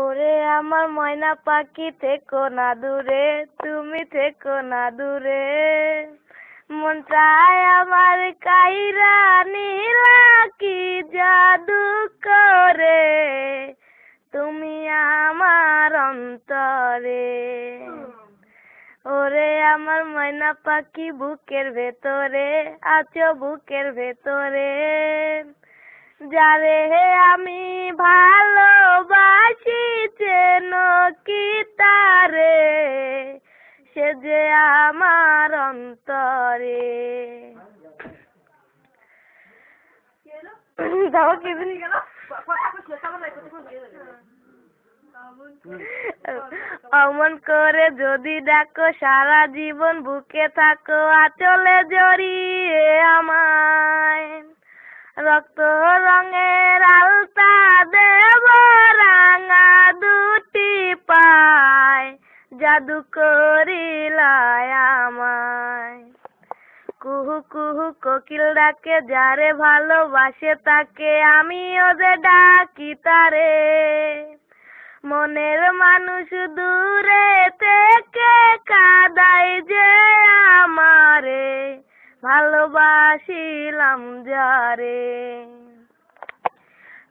ওরে আমার ময়না পাখি থেকো না দূরে, তুমি থেকো না দূরে। মন চায় আমার কাইরা নীলা কি জাদু করে, তুমি আমার অন্তরে। ওরে আমার ময়না পাখি বুকের ভেতরে আছো বুকের ভেতরে। যারে আমি ভালোবাসি চেন কি তারে? সে যে আমার অন্তরে। কি অমন করে যদি ডাকো সারা জীবন বুকে থাকো, আচলে জড়িয়ে আমায়। রক্ত জাদু কুহু কুহু, কোকিল ডাকে, যারে ভালোবাসে তাকে আমিও যে ডাকি তারে। মনের মানুষ দূরে থেকে কাদাই যে আমারে, ভালোবাসিলাম যারে।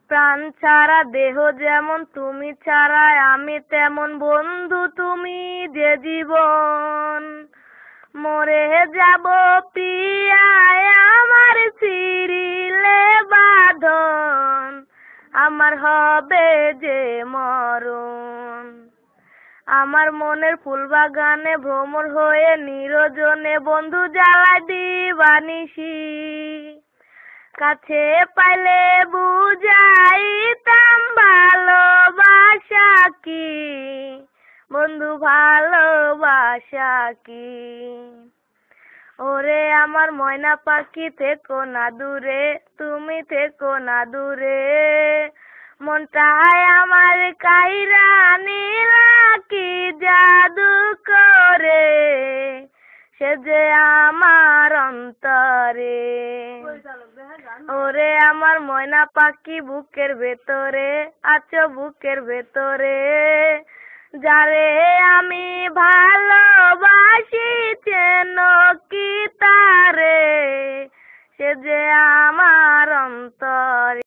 প্রাণ ছাড়া দেহ যেমন তুমি ছাড়া আমি তেমন বন্ধু জীবন। মরে যাব পিয়ায় আমার সিরিলে বাঁধন। আমার হবে যে মরণ। আমার মনের ফুলবাগানে ভ্রমর হয়ে নিরজনে বন্ধু জ্বালা দিবানিসি কাছে পাইলে বুঝাইতাম ভালোবাসা কি? বন্ধু ভালোবাসা কি? ওরে আমার ময়না পাখি থেকো না দূরে, তুমি থেকো না দূরে। মনটায় আমার কাইরা নীলা কি জাদু করে, সে যে আমার অন্তরে। ওরে আমার ময়না পাখি বুকের ভেতরে, আছো বুকের ভেতরে। যারে আমি ভালোবাসি চেন কি তারে? সে যে আমার অন্তরে